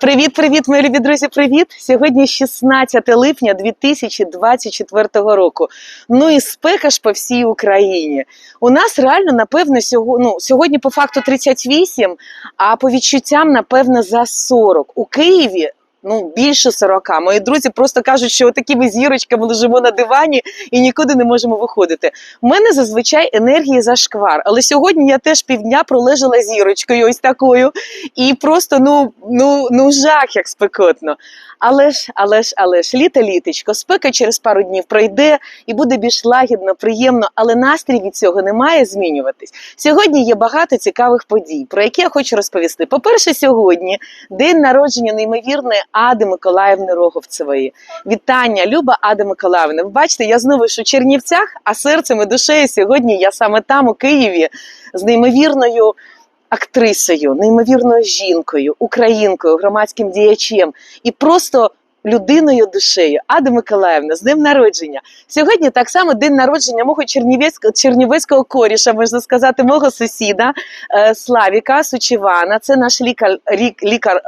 Привіт, привіт, мої любі друзі. Привіт! Сьогодні 16 липня 2024 року. Ну і спека ж по всій Україні. У нас реально, напевно, сьогодні, ну, сьогодні по факту 38, а по відчуттям, напевно, за 40. У Києві. Ну, більше 40. Мої друзі просто кажуть, що такими зірочками лежимо на дивані і нікуди не можемо виходити. У мене зазвичай енергії зашквар, але сьогодні я теж півдня пролежала зірочкою, ось такою, і просто ну, ну, ну жах як спекотно. Але ж, але ж, але ж, літо літочко, спека через пару днів пройде і буде більш лагідно, приємно, але настрій від цього не має змінюватись. Сьогодні є багато цікавих подій, про які я хочу розповісти. По-перше, сьогодні день народження неймовірної Ади Миколаївни Роговцевої. Вітання, Люба Ада Миколаївна. Ви бачите, я знову ж у Чернівцях, а серцем і душею сьогодні я саме там, у Києві, з неймовірною актрисою, неймовірною жінкою, українкою, громадським діячем і просто людиною душею. Ада Миколаївна, з днем народження. Сьогодні так само день народження мого чернівецького, чернівецького коріша, можна сказати, мого сусіда е, Славіка Сучівана. Це наш лікар, лікар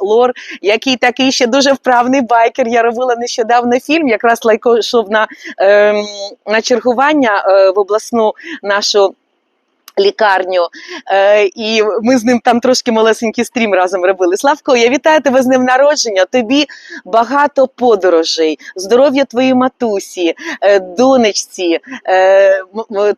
Лор, який такий ще дуже вправний байкер. Я робила нещодавно фільм, якраз Лайко йшов на, е, на чергування е, в обласну нашу. Лікарню, е, і ми з ним там трошки малесенький стрім разом робили. Славко, я вітаю тебе з ним народження. Тобі багато подорожей, здоров'я твоїй матусі, е, донечці, е,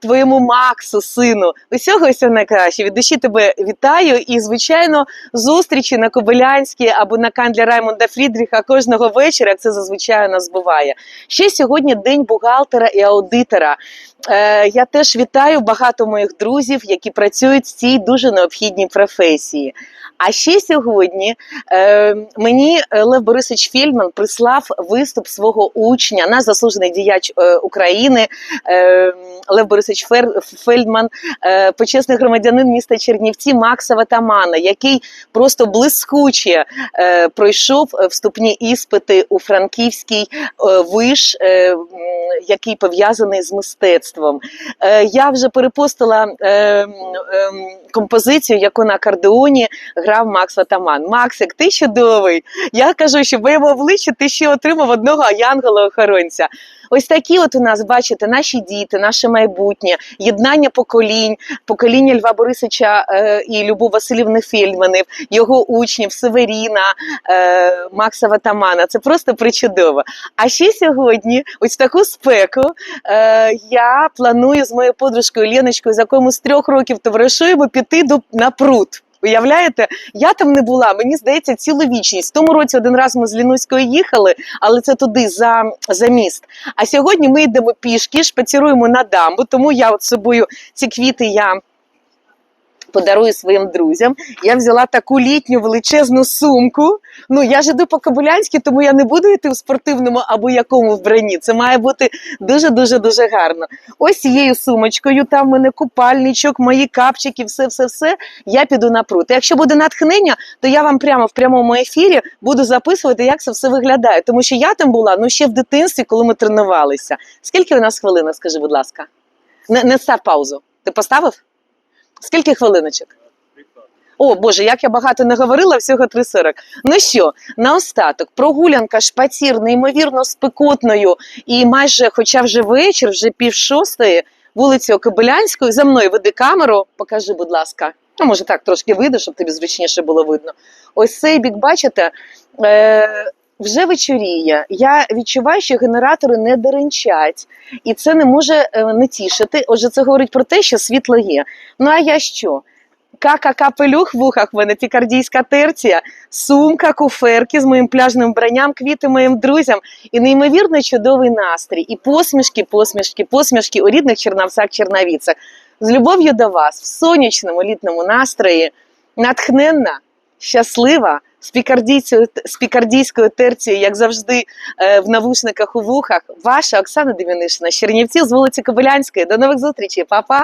твоєму Максу, сину. Усього всього найкраще. Від душі тебе вітаю. І, звичайно, зустрічі на Кобилянській або на кандлі Раймонда Фрідріха кожного вечора, як це зазвичай у нас буває. Ще сьогодні день бухгалтера і аудитора. Е, я теж вітаю багато моїх друзів, які працюють в цій дуже необхідній професії. А ще сьогодні е, мені е, Лев Борисович Фельдман прислав виступ свого учня, наш заслужений діяч е, України е, Лев Борисович Фер, Фельдман, е, почесний громадянин міста Чернівці Макса Ватамана, який просто блискуче е, пройшов е, вступні іспити у франківський е, виш, е, який пов'язаний з мистецтвом. Е, я вже перепостила е, м, ем, композицію, яку на акордеоні грав Макс Атаман. Максик, ти чудовий. Я кажу, що моєму обличчі ти ще отримав одного янгола-охоронця. Ось такі, от у нас, бачите, наші діти, наше майбутнє, єднання поколінь, покоління Льва Борисовича е, і Любов Васильівни Фельдманів, його учнів, Северіна, е, Макса Ватамана. Це просто причудово. А ще сьогодні, ось таку спеку, е, я планую з моєю подружкою Леночкою, за якою ми з трьох років товаришуємо, піти до, на пруд. Уявляєте, я там не була. Мені здається, цілу вічність. В тому році один раз ми з Лінуської їхали, але це туди за, за міст. А сьогодні ми йдемо пішки, шпаціруємо на дамбу. Тому я от собою ці квіти я подарую своїм друзям. Я взяла таку літню величезну сумку. Ну я ж іду по Кабулянськи, тому я не буду йти в спортивному або якому вбранні. Це має бути дуже дуже дуже гарно. Ось цією сумочкою. Там в мене купальничок, мої капчики, все, все, все. Я піду на пруд. Якщо буде натхнення, то я вам прямо в прямому ефірі буду записувати, як це все виглядає. Тому що я там була ну ще в дитинстві, коли ми тренувалися. Скільки у нас хвилинок, скажи, будь ласка? Не, не став паузу. Ти поставив? Скільки хвилиночок? О, Боже, як я багато не говорила, всього 3.40. Ну що, наостаток, прогулянка, шпацір, неймовірно спекотною і майже, хоча вже вечір, вже пів шостої, вулицею Кобилянською. За мною веди камеру, покажи, будь ласка. Ну, може, так трошки вийде, щоб тобі зручніше було видно. Ось цей бік, бачите, е, вже вечоріє. Я відчуваю, що генератори не деренчать, і це не може е, не тішити. Отже, це говорить про те, що світло є. Ну а я що? Кака-капелюх в вухах в мене пікардійська терція, сумка, куферки з моїм пляжним вбранням, квіти моїм друзям і неймовірно чудовий настрій. І посмішки, посмішки, посмішки у рідних чернавцях, чернавіцях. З любов'ю до вас в сонячному літньому настрої, натхненна, щаслива, з пікардійською, з пікардійською терцією, як завжди, е, в навушниках у вухах. Ваша Оксана Демінишина, Чернівці з вулиці Кобилянської. До нових зустрічей, Па-па!